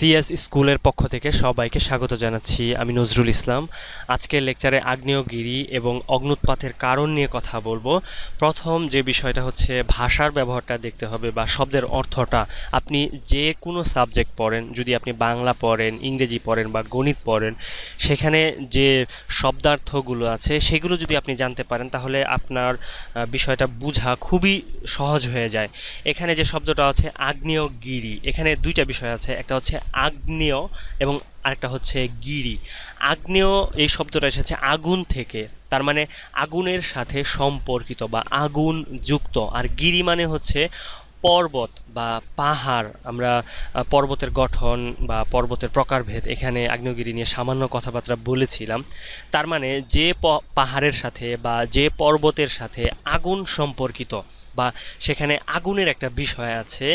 CS স্কুলের পক্ষ থেকে সবাইকে স্বাগত জানাচ্ছি আমি নজরুল ইসলাম। আজকের লেকচারে আগ্নেয়গিরি এবং অগ্নুৎপাতের কারণ নিয়ে কথা বলব। প্রথম যে বিষয়টা হচ্ছে ভাষার ব্যবহারটা দেখতে হবে বা শব্দের অর্থটা। আপনি যে কোনো সাবজেক্ট পড়েন, যদি আপনি বাংলা পড়েন, ইংরেজি পড়েন বা গণিত পড়েন, সেখানে যে শব্দার্থগুলো আছে, সেগুলো যদি আপনি জানতে পারেন, তাহলে আপনার বিষয়টা বোঝা খুবই সহজ হয়ে যায়। এখানে যে শব্দটা আছে আগ্নেয়গিরি, এখানে দুইটা বিষয় আছে। একটা হচ্ছে আগ্নেয় এবং আরেকটা হচ্ছে গিরি। আগ্নেয় এই শব্দটা এসেছে আগুন থেকে। তার মানে আগুনের সাথে সম্পর্কিত বা আগুন যুক্ত। আর গিরি মানে হচ্ছে পর্বত বা পাহাড়, আমরা পর্বতের গঠন বা পর্বতের প্রকারভেদ এখানে আগ্নেয়গিরি নিয়ে সামান্য কথাবার্তা বলেছিলাম। তার মানে যে পাহাড়ের সাথে বা যে পর্বতের সাথে আগুন সম্পর্কিত বা সেখানে আগুনের একটা বিষয় আছে,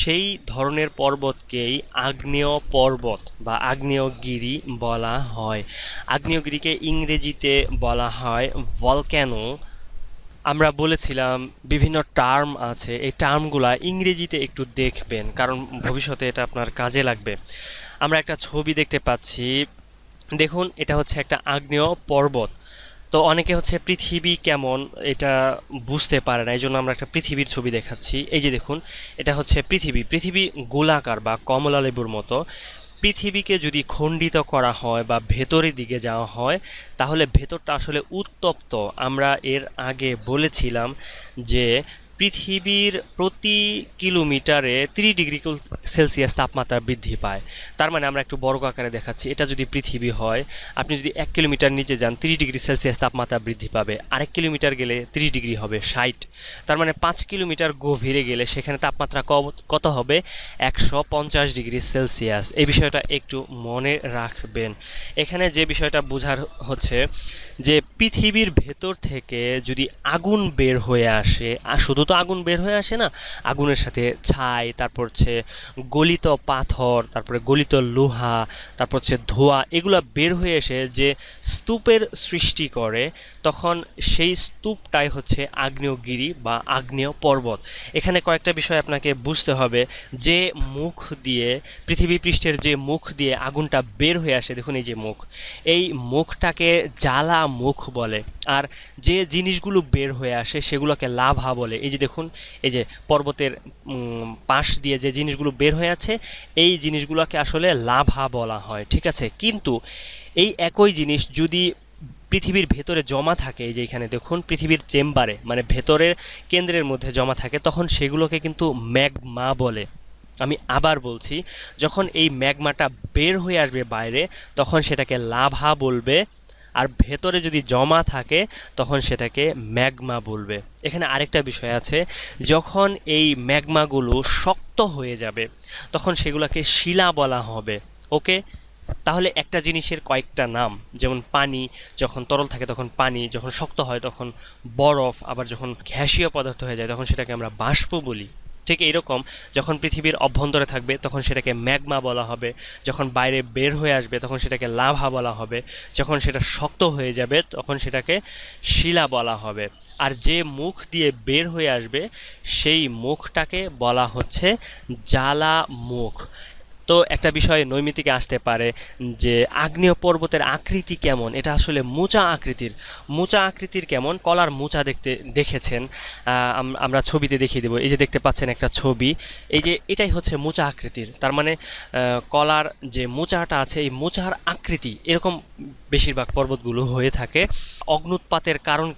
সেই ধরনের পর্বতকেই আগ্নেয় পর্বত বা আগ্নেয়গিরি বলা হয়। আগ্নেয়গিরিকে ইংরেজিতে বলা হয় ভলক্যানো আমরা বলেছিলাম বিভিন্ন টার্ম আছে, এই টার্মগুলা ইংরেজিতে একটু দেখবেন, কারণ ভবিষ্যতে এটা আপনার কাজে লাগবে। আমরা একটা ছবি দেখতে পাচ্ছি, দেখুন এটা হচ্ছে একটা আগ্নেয় পর্বত। তো অনেকে হচ্ছে পৃথিবী কেমন এটা বুঝতে পারে না এই জন্য আমরা একটা পৃথিবীর ছবি দেখাচ্ছি। এই যে দেখুন, এটা হচ্ছে পৃথিবী পৃথিবী গোলাকার বা কমলা লেবুর মতো। পৃথিবীকে যদি খণ্ডিত করা হয় বা ভেতরের দিকে যাওয়া হয়, তাহলে ভেতরটা আসলে উত্তপ্ত। আমরা এর আগে বলেছিলাম যে পৃথিবীর প্রতি কিলোমিটারে ত্রিশ ডিগ্রি সেলসিয়াস তাপমাত্রা বৃদ্ধি পায়। তার মানে আমরা একটু বড় আকারে দেখাচ্ছি। এটা যদি পৃথিবী হয়, আপনি যদি এক কিলোমিটার নিচে যান, ত্রিশ ডিগ্রি সেলসিয়াস তাপমাত্রা বৃদ্ধি পাবে। আরেক কিলোমিটার গেলে ত্রিশ ডিগ্রি হবে, ষাট। তার মানে পাঁচ কিলোমিটার গভীরে গেলে সেখানে তাপমাত্রা কত হবে? একশো পঞ্চাশ ডিগ্রি সেলসিয়াস। এই বিষয়টা একটু মনে রাখবেন। এখানে যে বিষয়টা বোঝার হচ্ছে যে, পৃথিবীর ভেতর থেকে যদি আগুন বের হয়ে আসে শুধু তো আগুন বের হয়ে আসে না? আগুনের সাথে ছাই, তারপর হচ্ছে গলিত পাথর, তারপরে গলিত লোহা, তারপর হচ্ছে ধোঁয়া, এগুলো বের হয়ে এসে যে স্তূপের সৃষ্টি করে তখন সেই স্তূপটাই হচ্ছে আগ্নেয়গিরি বা আগ্নেয় পর্বত এখানে কয়েকটা বিষয় আপনাকে বুঝতে হবে। যে মুখ দিয়ে, পৃথিবী পৃষ্ঠের যে মুখ দিয়ে আগুনটা বের হয়ে আসে, দেখুন এই যে মুখ, এই মুখটাকে জ্বালা মুখ বলে। আর যে জিনিসগুলো বের হয়ে আসে, সেগুলোকে লাভা বলে। এই যে দেখুন, এই যে পর্বতের পাশ দিয়ে যে জিনিসগুলো বের হয়ে আছে, এই জিনিসগুলোকে আসলে লাভা বলা হয়, ঠিক আছে? কিন্তু এই একই জিনিস যদি পৃথিবীর ভেতরে জমা থাকে এই যে এখানে দেখুন, পৃথিবীর চেম্বারে মানে ভেতরের কেন্দ্রের মধ্যে জমা থাকে, তখন সেগুলোকে কিন্তু ম্যাগমা বলে। আমি আবার বলছি, যখন এই ম্যাগমাটা বের হয়ে আসবে বাইরে, তখন সেটাকে লাভা বলবে, আর ভেতরে যদি জমা থাকে, তখন সেটাকে ম্যাগমা বলবে। এখানে আরেকটা বিষয় আছে, যখন এই ম্যাগমাগুলো শক্ত হয়ে যাবে, তখন সেগুলোকে শিলা বলা হবে, ওকে? তাহলে একটা জিনিসের কয়েকটা নাম, যেমন পানি যখন তরল থাকে তখন পানি, যখন শক্ত হয় তখন বরফ, আবার যখন ঘ্যাসীয় পদার্থ হয়ে যায় তখন সেটাকে আমরা বাষ্প বলি। ঠিক এইরকম যখন পৃথিবীর অভ্যন্তরে থাকবে তখন সেটাকে ম্যাগমা বলা হবে, যখন বাইরে বের হয়ে আসবে তখন সেটাকে লাভা বলা হবে, যখন সেটা শক্ত হয়ে যাবে তখন সেটাকে শিলা বলা হবে। আর যে মুখ দিয়ে বের হয়ে আসবে সেই মুখটাকে বলা হচ্ছে জ্বালা মুখ তো একটা বিষয় নৈমিতিকে আসতে পারে যে আগ্নেয় পর্বতের আকৃতি কেমন? এটা আসলে মোচা আকৃতির মোচা আকৃতির কেমন? কলার মোচা দেখতে, দেখেছেন। আমরা ছবিতে দেখিয়ে দেবো। এই যে দেখতে পাচ্ছেন একটা ছবি। এই যে এটাই হচ্ছে মোচা আকৃতির। তার মানে কলার যে মোচাটা আছে, এই মোচার আকৃতি, এরকম বেশিরভাগ পর্বতগুলো হয়ে থাকে। অগ্নুৎপাতের কারণ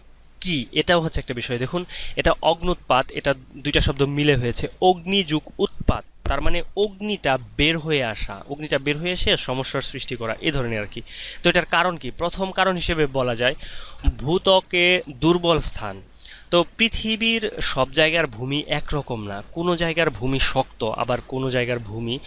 কি? এটাও হচ্ছে একটা বিষয়। দেখুন, এটা অগ্নুৎপাত, এটা দুইটা শব্দ মিলে হয়েছে। অগ্নিযুগ উৎপাত। তার মানে অগ্নিটা বের হয়ে আসা, অগ্নিটা বের হয়ে এসে সমস্যার সৃষ্টি করা, এ ধরনের আর কি। তো এটার কারণ কি? প্রথম কারণ হিসেবে বলা যায় ভূতকে দুর্বল স্থান। তো পৃথিবীর সব জায়গার ভূমি একরকম না। কোনো জায়গার ভূমি শক্ত, আবার কোনো জায়গার ভূমি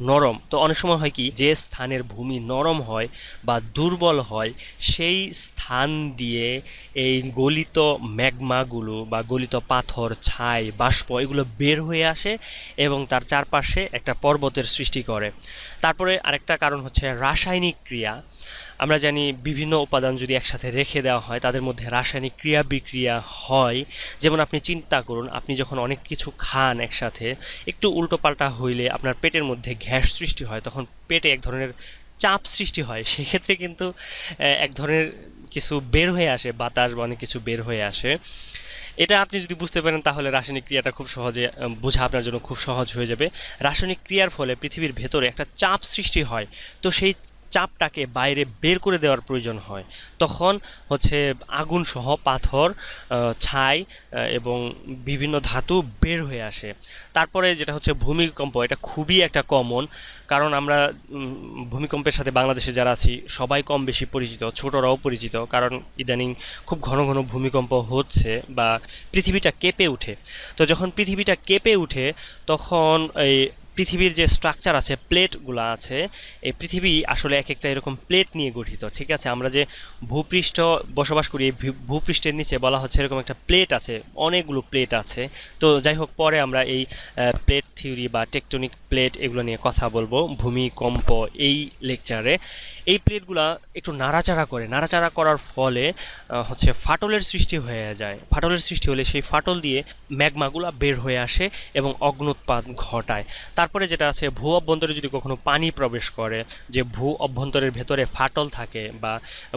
নরম। তো অনেক সময় হয় কি, যে স্থানের ভূমি নরম হয় বা দুর্বল হয়, সেই স্থান দিয়ে এই গলিত ম্যাগমাগুলো বা গলিত পাথর, ছাই, বাষ্প এগুলো বের হয়ে আসে এবং তার চারপাশে একটা পর্বতের সৃষ্টি করে। তারপরে আরেকটা কারণ হচ্ছে রাসায়নিক ক্রিয়া। আমরা জানি বিভিন্ন উপাদান যদি একসাথে রেখে দেওয়া হয়, তাদের মধ্যে রাসায়নিক ক্রিয়া বিক্রিয়া হয়। যেমন আপনি চিন্তা করুন, আপনি যখন অনেক কিছু খান একসাথে, একটু উল্টোপাল্টা হইলে আপনার পেটের মধ্যে গ্যাস সৃষ্টি হয়, তখন পেটে এক ধরনের চাপ সৃষ্টি হয়। সেক্ষেত্রে কিন্তু এক ধরনের কিছু বের হয়ে আসে, বাতাস বা অনেক কিছু বের হয়ে আসে। এটা আপনি যদি বুঝতে পারেন, তাহলে রাসায়নিক ক্রিয়াটা খুব সহজে বোঝা আপনার জন্য খুব সহজ হয়ে যাবে। রাসায়নিক ক্রিয়ার ফলে পৃথিবীর ভেতরে একটা চাপ সৃষ্টি হয়। তো সেই চাপটাকে বাইরে বের করে দেওয়ার প্রয়োজন হয়। তখন হচ্ছে আগুন সহ পাথর ছাই এবং বিভিন্ন ধাতু বের হয়ে আসে। তারপরে যেটা হচ্ছে ভূমিকম্প, এটা খুবই একটা কমন কারণ আমরা ভূমিকম্পের সাথে বাংলাদেশে যারা আছি, সবাই কম বেশি পরিচিত, ছোটরাও পরিচিত, কারণ ইদানিং খুব ঘন ঘন ভূমিকম্প হচ্ছে বা পৃথিবীটা কেঁপে ওঠে তো যখন পৃথিবীটা কেঁপে ওঠে তখন এই পৃথিবীর যে স্ট্রাকচার আছে প্লেটগুলো আছে, এই পৃথিবী আসলে এক একটা এরকম প্লেট নিয়ে গঠিত, ঠিক আছে? আমরা যে ভূপৃষ্ঠ বসবাস করি, এই ভূপৃষ্ঠের নিচে বলা হচ্ছে এরকম একটা প্লেট আছে, অনেকগুলো প্লেট আছে। তো যাই হোক, পরে আমরা এই প্লেট থিওরি বা টেকটনিক প্লেট এগুলো নিয়ে কথা বলব, ভূমিকম্প এই লেকচারে এই প্লেটগুলা একটু নাড়াচাড়া করে, নাড়াচাড়া করার ফলে হচ্ছে ফাটলের সৃষ্টি হয়ে যায়। ফাটলের সৃষ্টি হলে সেই ফাটল দিয়ে ম্যাগমাগুলা বের হয়ে আসে এবং অগ্নুৎপাত ঘটায়। তারপরে যেটা আছে, ভূ অভ্যন্তরে যদি কখনো পানি প্রবেশ করে, যে ভূ অভ্যন্তরের ভেতরে ফাটল থাকে বা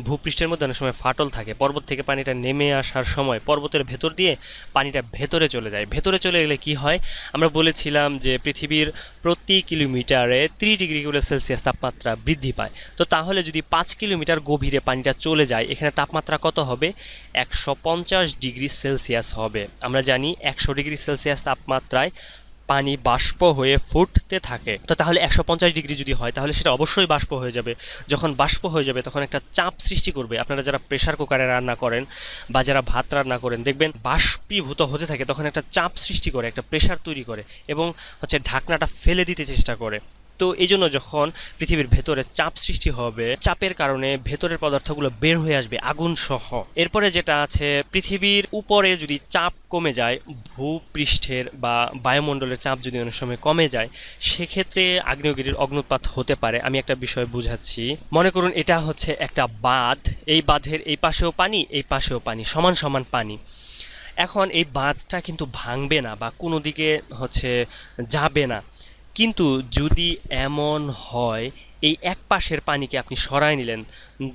ভূপৃষ্ঠের মধ্যে অনেক সময় ফাটল থাকে, পর্বত থেকে পানিটা নেমে আসার সময় পর্বতের ভেতর দিয়ে পানিটা ভেতরে চলে যায়। ভেতরে চলে গেলে কি হয়? আমরা বলেছিলাম যে পৃথিবীর প্রতি কিলোমিটারে ত্রিশ ডিগ্রি করে সেলসিয়াস তাপমাত্রা বৃদ্ধি পায়। তো তাহলে যদি পাঁচ কিলোমিটার গভীরে পানিটা চলে যায়, এখানে তাপমাত্রা কত হবে? একশো পঞ্চাশ ডিগ্রি সেলসিয়াস হবে। আমরা জানি একশো ডিগ্রি সেলসিয়াস তাপমাত্রায় পানি বাষ্প হয়ে ফুটতে থাকে। তো তাহলে একশো পঞ্চাশ ডিগ্রি যদি হয়, তাহলে সেটা অবশ্যই বাষ্প হয়ে যাবে। যখন বাষ্প হয়ে যাবে, তখন একটা চাপ সৃষ্টি করবে। আপনারা যারা প্রেশার কুকারে রান্না করেন বা যারা ভাত রান্না করেন, দেখবেন বাষ্পীভূত হতে থাকে, তখন একটা চাপ সৃষ্টি করে, একটা প্রেশার তৈরি করে এবং হচ্ছে ঢাকনাটা ফেলে দিতে চেষ্টা করে। তো এই জন্য যখন পৃথিবীর ভেতরে চাপ সৃষ্টি হবে, চাপের কারণে ভেতরের পদার্থগুলো বের হয়ে আসবে আগুন সহ। এরপরে যেটা আছে, পৃথিবীর উপরে যদি চাপ কমে যায়, ভূপৃষ্ঠের বা বায়ুমণ্ডলের চাপ যদি অনেক সময় কমে যায়, সেক্ষেত্রে আগ্নেয়গিরির অগ্নুৎপাত হতে পারে। আমি একটা বিষয় বুঝাচ্ছি। মনে করুন এটা হচ্ছে একটা বাঁধ। এই বাঁধের এই পাশেও পানি, এই পাশেও পানি, সমান সমান পানি। এখন এই বাঁধটা কিন্তু ভাঙবে না বা কোনো দিকে হচ্ছে যাবে না। কিন্তু যদি এমন হয়, এই এক পাশের পানিকে আপনি সরায় নিলেন,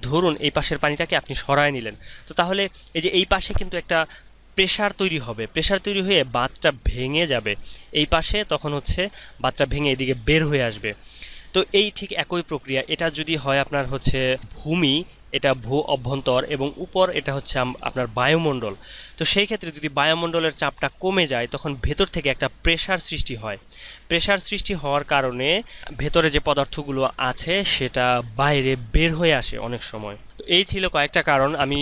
ধরুন এই পাশের পানিটাকে আপনি সরায় নিলেন, তো তাহলে এই যে এই পাশে কিন্তু একটা প্রেশার তৈরি হবে প্রেশার তৈরি হয়ে বাঁধটা ভেঙে যাবে, এই পাশে তখন হচ্ছে বাঁধটা ভেঙে এদিকে বের হয়ে আসবে। তো এই ঠিক একই প্রক্রিয়া, এটা যদি হয় আপনার হচ্ছে ভূমি এটা ভূ অভ্যন্তর এবং উপর এটা হচ্ছে আপনার বায়ুমণ্ডল। তো সেই ক্ষেত্রে যদি বায়ুমণ্ডলের চাপটা কমে যায়, তখন ভেতর থেকে একটা প্রেশার সৃষ্টি হয়। প্রেশার সৃষ্টি হওয়ার কারণে ভেতরে যে পদার্থগুলো আছে, সেটা বাইরে বের হয়ে আসে অনেক সময়। তো এই ছিল কয়েকটা কারণ। আমি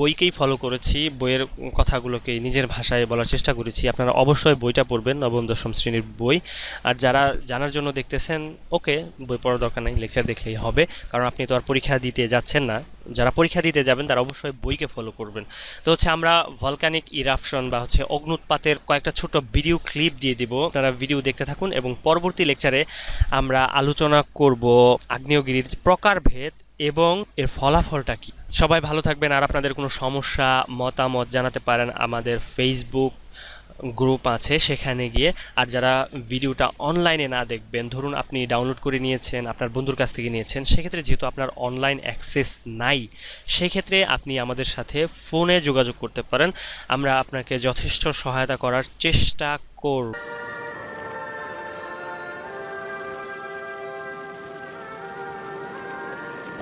বইকেই ফলো করেছি। বইয়ের কথাগুলোকে নিজের ভাষায় বলার চেষ্টা করেছি। আপনারা অবশ্যই বইটা পড়বেন, নবম, দশম শ্রেণির বই। আর যারা জানার জন্য দেখতেছেন, ওকে, বই পড়ার দরকার নেই লেকচার দেখলেই হবে। কারণ আপনি তো আর পরীক্ষা দিতে যাচ্ছেন না। যারা পরীক্ষা দিতে যাবেন, তারা অবশ্যই বইকে ফলো করবেন। তো হচ্ছে আমরা ভলকানিক ইরাপশন বা হচ্ছে অগ্নুৎপাতের কয়েকটা ছোট ভিডিও ক্লিপ দিয়ে দিব। আপনারা ভিডিও দেখতে থাকুন এবং পরবর্তী লেকচারে আমরা আলোচনা করব আগ্নেয়গিরির প্রকারভেদ এবং এর ফলাফলটা কি? সবাই ভালো থাকবেন। আর আপনাদের কোনো সমস্যা, মতামত জানাতে পারেন আমাদের ফেসবুক গ্রুপ আছে, সেখানে গিয়ে। আর যারা ভিডিওটা অনলাইনে না দেখবেন, ধরুন আপনি ডাউনলোড করে নিয়েছেন, আপনার বন্ধুর কাছ থেকে নিয়েছেন, সেক্ষেত্রে যেহেতু আপনার অনলাইন অ্যাক্সেস নাই, সেক্ষেত্রে আপনি আমাদের সাথে ফোনে যোগাযোগ করতে পারেন। আমরা আপনাকে যথেষ্ট সহায়তা করার চেষ্টা করব।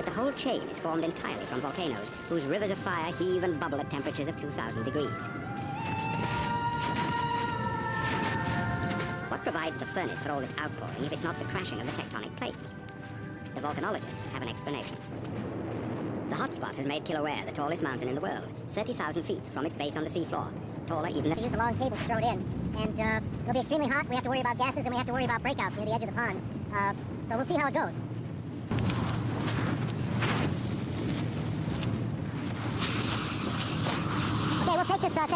But the whole chain is formed entirely from volcanoes whose rivers of fire heave and bubble at temperatures of 2000 degrees. What provides the furnace for all this outpouring if it's not the crashing of the tectonic plates? The volcanologists have an explanation. The hotspot has made Kilauea the tallest mountain in the world, 30,000 feet from its base on the seafloor, taller even to than... use a long cable to throw it in. And uh, it'll be extremely hot. We have to worry about gases and we have to worry about breakouts near the edge of the pond. Uh, so we'll see how it goes. will take this sauce.